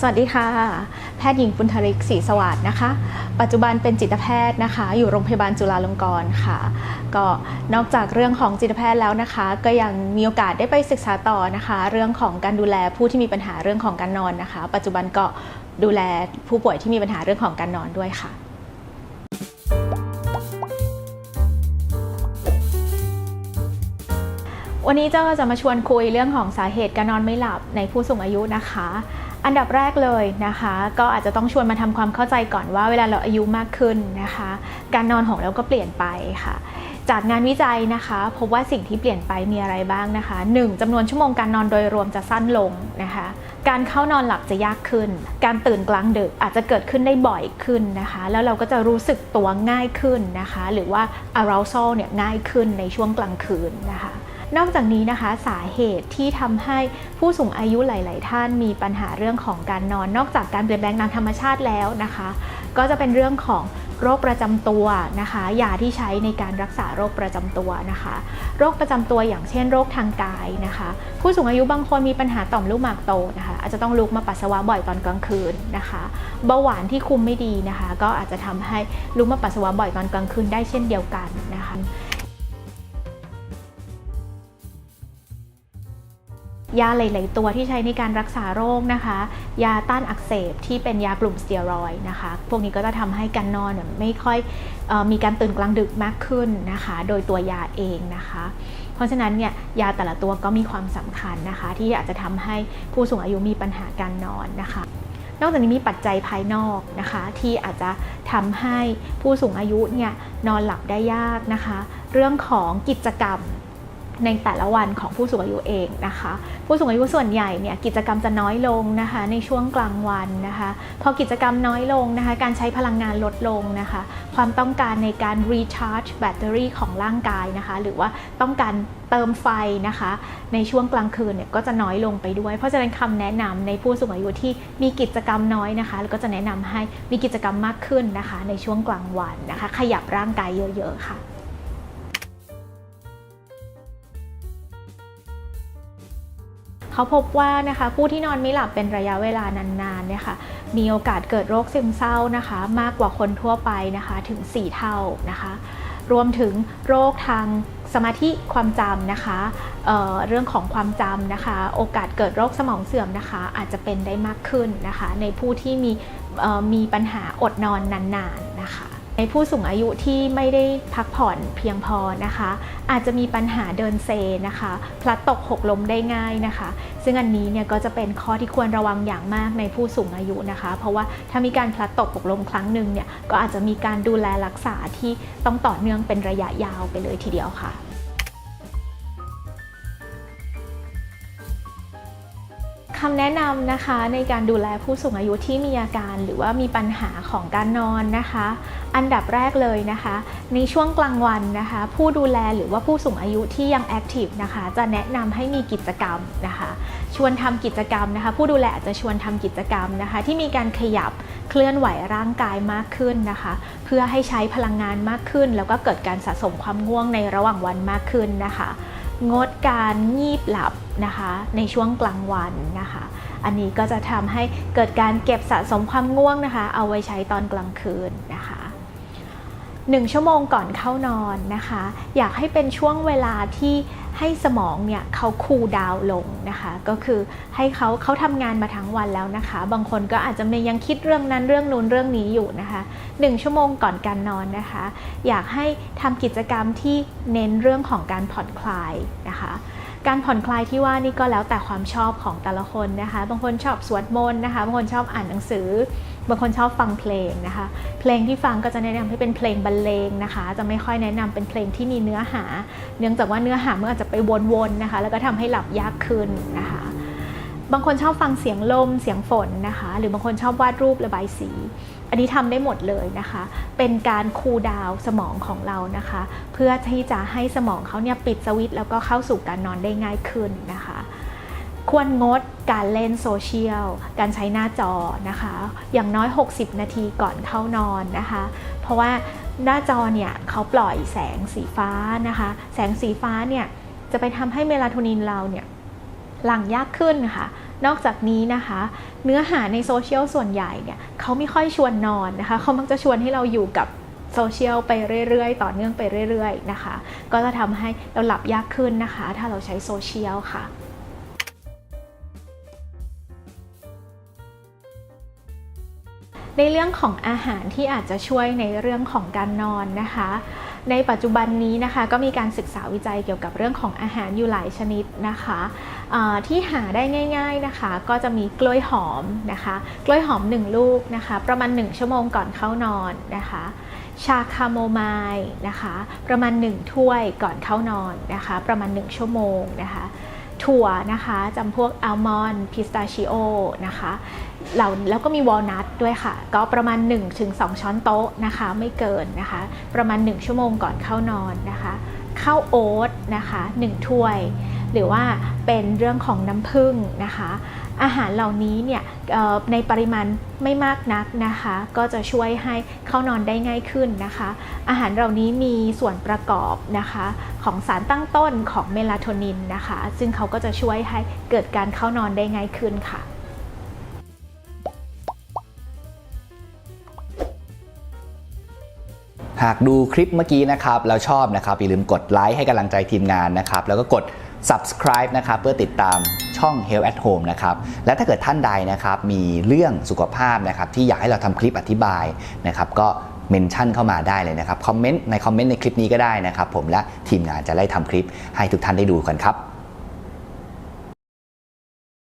สวัสดีค่ะ แพทย์หญิงปุณธริกศรีสวัสด์นะคะ ปัจจุบันเป็นจิตแพทย์นะคะ อยู่โรงพยาบาลจุฬาลงกรณ์ค่ะ ก็นอกจากเรื่องของจิตแพทย์แล้วนะคะ ก็ยังมีโอกาสได้ไปศึกษาต่อนะคะ เรื่องของการดูแลผู้ที่มีปัญหาเรื่องของการนอนนะคะ ปัจจุบันก็ดูแลผู้ป่วยที่มีปัญหาเรื่องของการนอนด้วยค่ะวันนี้เจ้าจะมาชวนคุยเรื่องของสาเหตุการนอนไม่หลับในผู้สูงอายุนะคะ อันดับแรกเลยนะคะ ก็อาจจะต้องชวนมาทำความเข้าใจก่อนว่าเวลาเราอายุมากขึ้นนะคะ การนอนของเราก็เปลี่ยนไปค่ะ จากงานวิจัยนะคะ พบว่าสิ่งที่เปลี่ยนไปมีอะไรบ้างนะคะ 1. จำนวนชั่วโมงการนอนโดยรวมจะสั้นลงนะคะ การเข้านอนหลับจะยากขึ้น การตื่นกลางดึกอาจจะเกิดขึ้นได้บ่อยขึ้นนะคะ แล้วเราก็จะรู้สึกตัวง่ายขึ้นนะคะ หรือว่า arousal เนี่ยง่ายขึ้นในช่วงกลางคืนนะคะ นอกจากนี้นะคะสาเหตุที่ทำให้ผู้สูงอายุหลาย ๆ ท่านมีปัญหาเรื่องของการนอน นอกจากการเปลี่ยนแปลงทางธรรมชาติแล้วนะคะ ก็จะเป็นเรื่องของโรคประจำตัวนะคะยาที่ใช้ในการรักษาโรคประจำตัวนะคะ โรคประจำตัวอย่างเช่น โรคทางกายนะคะ ผู้สูงอายุบางคนมีปัญหาต่อมลูกหมากโตนะคะ อาจจะต้องลุกมาปัสสาวะบ่อยตอนกลางคืนนะคะเบาหวานที่คุมไม่ดีนะคะ ก็อาจจะทำให้ลุกมาปัสสาวะบ่อยตอนกลางคืนได้เช่นเดียวกันนะคะ ยาหลาย ๆ ตัวที่ใช้ในการรักษาโรคนะคะ ยาต้านอักเสบที่เป็นยากลุ่มสเตียรอยนะคะ พวกนี้ก็จะทำให้การนอนไม่ค่อยออมีการตื่นกลางดึกมากขึ้นนะคะ โดยตัวยาเองนะคะ เพราะฉะนั้นเนี่ยยาแต่ละตัวก็มีความสำคัญนะคะ ที่อาจจะทำให้ผู้สูงอายุมีปัญหาการนอนนะคะ นอกจากนี้มีปัจจัยภายนอกนะคะ ที่อาจจะทำให้ผู้สูงอายุเนี่ยนอนหลับได้ยากนะคะ เรื่องของกิจกรรม ในแต่ละวันของผู้สูงอายุเองนะคะ ผู้สูงอายุส่วนใหญ่เนี่ยกิจกรรมจะน้อยลงนะคะในช่วงกลางวันนะคะพอกิจกรรมน้อยลงนะคะการใช้พลังงานลดลงนะคะความต้องการในการ recharge แบตเตอรี่ของร่างกายนะคะหรือว่าต้องการเติมไฟนะคะในช่วงกลางคืนเนี่ยก็จะน้อยลงไปด้วย เพราะฉะนั้นคำแนะนำในผู้สูงอายุที่มีกิจกรรมน้อยนะคะแล้วก็จะแนะนำให้มีกิจกรรมมากขึ้นนะคะในช่วงกลางวันนะคะขยับร่างกายเยอะๆค่ะ เขาพบว่านะคะผู้ที่นอนไม่หลับเป็นระยะเวลานานๆเนี่ยค่ะมีโอกาสเกิดโรคซึมเศร้านะคะ มากกว่าคนทั่วไปนะคะถึง 4 เท่านะคะรวมถึงโรคทางสมาธิความจำนะคะเเรื่องของความจำนะคะ โอกาสเกิดโรคสมองเสื่อมนะคะ อาจจะเป็นได้มากขึ้นนะคะ ในผู้ที่มีมีปัญหาอดนอนนานๆ ในผู้สูงอายุที่ไม่ได้พักผ่อนเพียงพอนะคะ อาจจะมีปัญหาเดินเซนะคะ พลัดตกหกล้มได้ง่ายนะคะ ซึ่งอันนี้เนี่ยก็จะเป็นข้อที่ควรระวังอย่างมากในผู้สูงอายุนะคะ เพราะว่าถ้ามีการพลัดตกหกล้มครั้งหนึ่งเนี่ยก็อาจจะมีการดูแลรักษาที่ต้องต่อเนื่องเป็นระยะยาวไปเลยทีเดียวค่ะ คำแนะนำนะคะในการดูแลผู้สูงอายุที่มีอาการหรือว่ามีปัญหาของการนอนนะคะ อันดับแรกเลยนะคะ ในช่วงกลางวันนะคะ ผู้ดูแลหรือว่าผู้สูงอายุที่ยังแอคทีฟนะคะ จะแนะนำให้มีกิจกรรมนะคะ ชวนทำกิจกรรมนะคะ ผู้ดูแลอาจจะชวนทำกิจกรรมนะคะ ที่มีการขยับเคลื่อนไหวร่างกายมากขึ้นนะคะ เพื่อให้ใช้พลังงานมากขึ้น แล้วก็เกิดการสะสมความง่วงในระหว่างวันมากขึ้นนะคะ งดการงีบหลับ นะคะในช่วงกลางวันนะคะ อันนี้ก็จะทำให้เกิดการเก็บสะสมความง่วงนะคะ เอาไว้ใช้ตอนกลางคืนนะคะ1ชั่วโมงก่อนเข้านอนนะคะ อยากให้เป็นช่วงเวลาที่ให้สมองเนี่ยเขาคูลดาวน์ลงนะคะ ก็คือให้เขาเขาทำงานมาทั้งวันแล้วนะคะ บางคนก็อาจจะยังคิดเรื่องนั้นเรื่องนู้นเรื่องนี้อยู่นะคะ1ชั่วโมงก่อนการนอนนะคะ อยากให้ทำกิจกรรมที่เน้นเรื่องของการผ่อนคลายนะคะ การผ่อนคลายที่ว่านี่ก็แล้วแต่ความชอบของแต่ละคนนะคะ บางคนชอบสวดมนต์นะคะ บางคนชอบอ่านหนังสือ บางคนชอบฟังเพลงนะคะ เพลงที่ฟังก็จะแนะนำให้เป็นเพลงบรรเลงนะคะ จะไม่ค่อยแนะนำเป็นเพลงที่มีเนื้อหา เนื่องจากว่าเนื้อหามันอาจจะไปวนๆนะคะ แล้วก็ทำให้หลับยากขึ้นนะคะ บางคนชอบฟังเสียงลม เสียงฝนนะคะ หรือบางคนชอบวาดรูประบายสี อันนี้ทำได้หมดเลยนะคะ เป็นการคูลดาวสมองของเรานะคะ เพื่อที่จะให้สมองเขาเนี่ยปิดสวิตช์แล้วก็เข้าสู่การนอนได้ง่ายขึ้นนะคะ ควรงดการเล่นโซเชียล การใช้หน้าจอนะคะ อย่างน้อย 60 นาทีก่อนเข้านอนนะคะ เพราะว่าหน้าจอเนี่ยเขาปล่อยแสงสีฟ้านะคะ แสงสีฟ้าเนี่ยจะไปทำให้เมลาโทนินเราเนี่ยหลั่งยากขึ้นค่ะ นอกจากนี้นะคะ เนื้อหาในโซเชียลส่วนใหญ่เนี่ยเขาไม่ค่อยชวนนอนนะคะเขามักจะชวนให้เราอยู่กับโซเชียลไปเรื่อยๆ ต่อเนื่องไปเรื่อยๆนะคะ ก็จะทำให้เราหลับยากขึ้นนะคะ ถ้าเราใช้โซเชียลค่ะในเรื่องของอาหารที่อาจจะช่วยในเรื่องของการนอนนะคะ ในปัจจุบันนี้นะคะก็มีการศึกษาวิจัยเกี่ยวกับเรื่องของอาหารอยู่หลายชนิดนะคะที่หาได้ง่าย ๆนะคะ ก็จะมีกล้วยหอมนะคะ กล้วยหอม 1 ลูกนะคะ ประมาณ 1 ชั่วโมงก่อนเข้านอนนะคะชาคาโมไมล์นะคะ ประมาณ 1 ถ้วยก่อนเข้านอนนะคะ ประมาณ 1 ชั่วโมงนะคะ ถั่วนะคะจำพวกอัลมอนด์พิสตาชิโอนะคะเราแล้วก็มีวอลนัทด้วยค่ะ ก็ประมาณ 1-2 ช้อนโต๊ะนะคะ ไม่เกินนะคะ ประมาณ 1 ชั่วโมงก่อนเข้านอนนะคะข้าวโอ๊ตนะคะ 1 ถ้วย หรือว่าเป็นเรื่องของน้ำผึ้งนะคะ อาหารเหล่านี้เนี่ยในปริมาณไม่มากนักนะคะ ก็จะช่วยให้เข้านอนได้ง่ายขึ้นนะคะ อาหารเหล่านี้มีส่วนประกอบนะคะของสารตั้งต้นของเมลาโทนินนะคะ ซึ่งเขาก็จะช่วยให้เกิดการเข้านอนได้ง่ายขึ้นค่ะหากดูคลิปเมื่อกี้นะครับแล้วชอบนะครับอย่าลืมกดไลค์ให้กำลังใจทีมงานนะครับ แล้วก็กด subscribe นะครับเพื่อติดตาม ช่อง Health at Home นะครับ และถ้าเกิดท่านใดนะครับมีเรื่องสุขภาพนะครับที่อยากให้เราทำคลิปอธิบายนะครับก็เมนชั่นเข้ามาได้เลยนะครับ คอมเมนต์ในคอมเมนต์ในคลิปนี้ก็ได้นะครับ ผมและทีมงานจะไล่ทำคลิปให้ทุกท่านได้ดูกันครับ